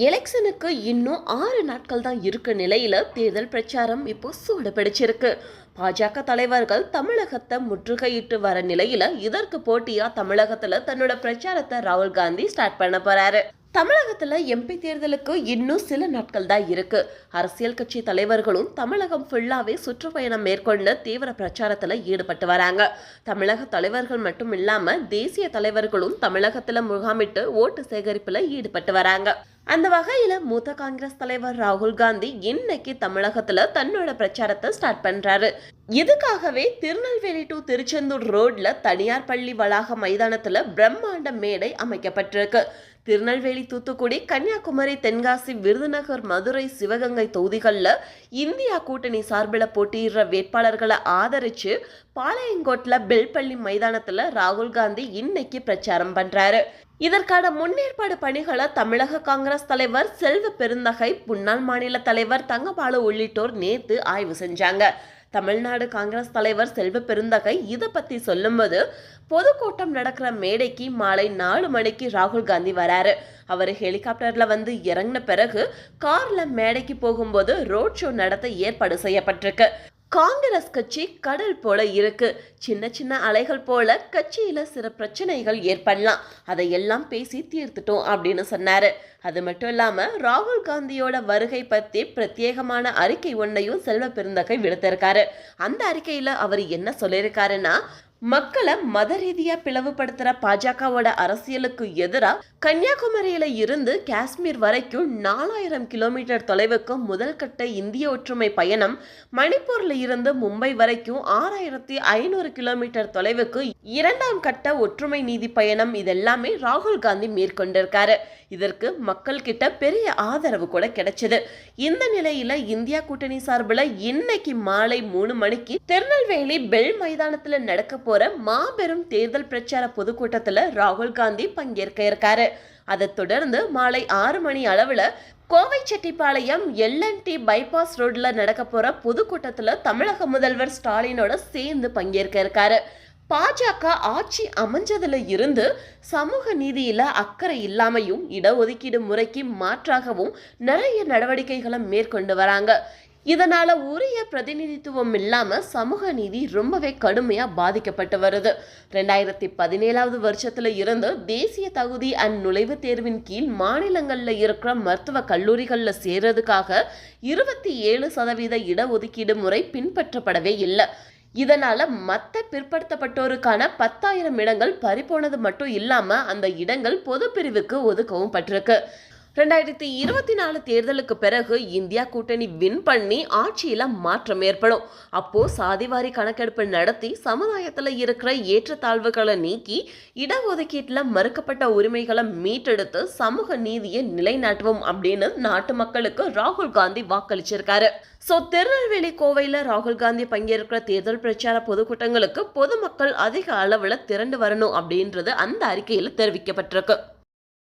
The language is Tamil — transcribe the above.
எலெக்ஷனுக்கு இன்னும் ஆறு நாட்கள் தான் இருக்க நிலையில தேர்தல் பிரச்சாரம் இப்போ சூடு பிடிச்சிருக்கு பாஜக தலைவர்கள் தமிழகத்தை முற்றுகையிட்டு வர நிலையில இதற்கு போட்டியா தமிழகத்துல தன்னோட பிரச்சாரத்தை ராகுல் காந்தி ஸ்டார்ட் பண்ண போறாரு. தமிழகத்தில் எம்பி தேர்தலுக்கு இன்னும் சில நாட்கள் தான் இருக்கு. அரசியல் கட்சி தலைவர்களும் தமிழகம் ஃபுல்லாவே சுற்றுப்பயணம் மேற்கொண்டு தீவிர பிரச்சாரத்தில் ஈடுபட்டு வராங்க. தமிழக தலைவர்கள் மட்டும் இல்லாம தேசிய தலைவர்களும் தமிழகத்தில் முகாமிட்டு ஓட்டு சேகரிப்பில் ஈடுபட்டு வராங்க. அந்த வகையில் மூத்த காங்கிரஸ் தலைவர் ராகுல் காந்தி இன்னைக்கு தமிழகத்தில் தன்னோட பிரச்சாரத்தை ஸ்டார்ட் பண்றாரு. இதுக்காகவே திருநெல்வேலி டு திருச்செந்தூர் ரோட்ல தனியார் பள்ளி வளாக மைதானத்துல பிரம்மாண்ட மேடை அமைக்கப்பட்டிருக்கு. திருநெல்வேலி தூத்துக்குடி கன்னியாகுமரி தென்காசி விருதுநகர் மதுரை சிவகங்கை தொகுதிகளில் இந்தியா கூட்டணி சார்பில் போட்டியிடுற வேட்பாளர்களை ஆதரிச்சு பாளையங்கோட்டில் பெல்பள்ளி மைதானத்தில் ராகுல் காந்தி இன்னைக்கு பிரச்சாரம் பண்ணுறாரு இதற்கான முன்னேற்பாடு பணிகளை தமிழக காங்கிரஸ் தலைவர் செல்வ பெருந்தகை முன்னாள் மாநில தலைவர் தங்கபாலு உள்ளிட்டோர் நேற்று ஆய்வு செஞ்சாங்க. தமிழ்நாடு காங்கிரஸ் தலைவர் செல்வ பெருந்தகை இதை பத்தி சொல்லும்போது பொதுக்கூட்டம் நடக்கிற மேடைக்கு மாலை நாலு மணிக்கு ராகுல் காந்தி வராரு. அவர் ஹெலிகாப்டர்ல வந்து இறங்கின பிறகு கார்ல மேடைக்கு போகும்போது ரோட் ஷோ நடத்த ஏற்பாடு செய்யப்பட்டிருக்கு. காங்கிரஸ் கட்சி கடல் போல இருக்கு. சின்ன சின்ன அலைகள் போல கட்சியில சில பிரச்சனைகள் ஏற்படலாம். அதையெல்லாம் பேசி தீர்த்துட்டோம் அப்படின்னு சொன்னாரு. அது மட்டும் இல்லாம ராகுல் காந்தியோட வருகை பத்தி பிரத்யேகமான அறிக்கை ஒன்றையும் செல்வ பெருந்தகை விடுத்திருக்காரு. அந்த அறிக்கையில அவர் என்ன சொல்லியிருக்காருன்னா மக்களை மத ரீதியா பிளவுபடுத்துற பாஜகவோட அரசியலுக்கு எதிராக கன்னியாகுமரியில இருந்து காஷ்மீர் வரைக்கும் நாலாயிரம் கிலோமீட்டர் தொலைவுக்கு முதல் கட்ட இந்திய ஒற்றுமை பயணம் மணிப்பூர்ல இருந்து மும்பை வரைக்கும் ஆறாயிரத்தி ஐநூறு கிலோமீட்டர் தொலைவுக்கு இரண்டாம் கட்ட ஒற்றுமை நீதி பயணம் இதெல்லாமே ராகுல் காந்தி மேற்கொண்டிருக்காரு. இதற்கு மக்கள் கிட்ட பெரிய ஆதரவு கூட கிடைச்சது. இந்த நிலையில இந்தியா கூட்டணி சார்பில் இன்னைக்கு மாலை மூணு மணிக்கு திருநெல்வேலி பெல் மைதானத்துல நடக்க போற மாபெரும் தேர்தல் பிரச்சார பொதுக்கூட்டத்துல ராகுல் காந்தி பங்கேற்க இருக்காரு. அதை தொடர்ந்து மாலை ஆறு மணி அளவில் கோவை செட்டிப்பாளையம் எல்என்டி பைபாஸ் ரோட்ல நடக்க போற பொதுக்கூட்டத்துல தமிழக முதல்வர் ஸ்டாலினோட சேர்ந்து பங்கேற்க இருக்காரு. பாஜக ஆட்சி அமைஞ்சதுல இருந்து சமூக நீதியில அக்கறை இல்லாமையும் இடஒதுக்கீடு முறைக்கு மாற்றாகவும் நிறைய நடவடிக்கைகளை மேற்கொண்டு வராங்க. இதனால உரிய பிரதிநிதித்துவம் இல்லாம சமூக நீதி ரொம்பவே கடுமையா பாதிக்கப்பட்டு வருது. ரெண்டாயிரத்தி பதினேழாவது வருஷத்துல இருந்து தேசிய தகுதி அண்ட் நுழைவுத் தேர்வின் கீழ் மாநிலங்கள்ல இருக்கிற மருத்துவ கல்லூரிகள்ல சேர்றதுக்காக இருபத்தி ஏழு சதவீத இடஒதுக்கீடு முறை பின்பற்றப்படவே இல்லை. இதனால மற்ற பிற்படுத்தப்பட்டோருக்கான பத்தாயிரம் இடங்கள் பறிபோனது மட்டும் இல்லாம அந்த இடங்கள் பொது பிரிவுக்கு ஒதுக்கவும் பட்டிருக்கு. ரெண்டாயிரத்தி இருபத்தி நாலு தேர்தலுக்கு பிறகு இந்தியா கூட்டணி வின் பண்ணி ஆட்சியில மாற்றம் ஏற்படும். அப்போ சாதிவாரி கணக்கெடுப்பு நடத்தி சமுதாயத்துல இருக்கிற ஏற்றத்தாழ்வுகளை நீக்கி இடஒதுக்கீட்டுல மறுக்கப்பட்ட உரிமைகளை மீட்டெடுத்து சமூக நீதியை நிலைநாட்டுவோம் அப்படின்னு நாட்டு மக்களுக்கு ராகுல் காந்தி வாக்களிச்சிருக்காரு. ஸோ திருநெல்வேலி கோவையில் ராகுல் காந்தி பங்கேற்கிற தேர்தல் பிரச்சார பொதுக்கூட்டங்களுக்கு பொதுமக்கள் அதிக அளவில் திரண்டு வரணும் அப்படின்றது அந்த அறிக்கையில் தெரிவிக்கப்பட்டிருக்கு.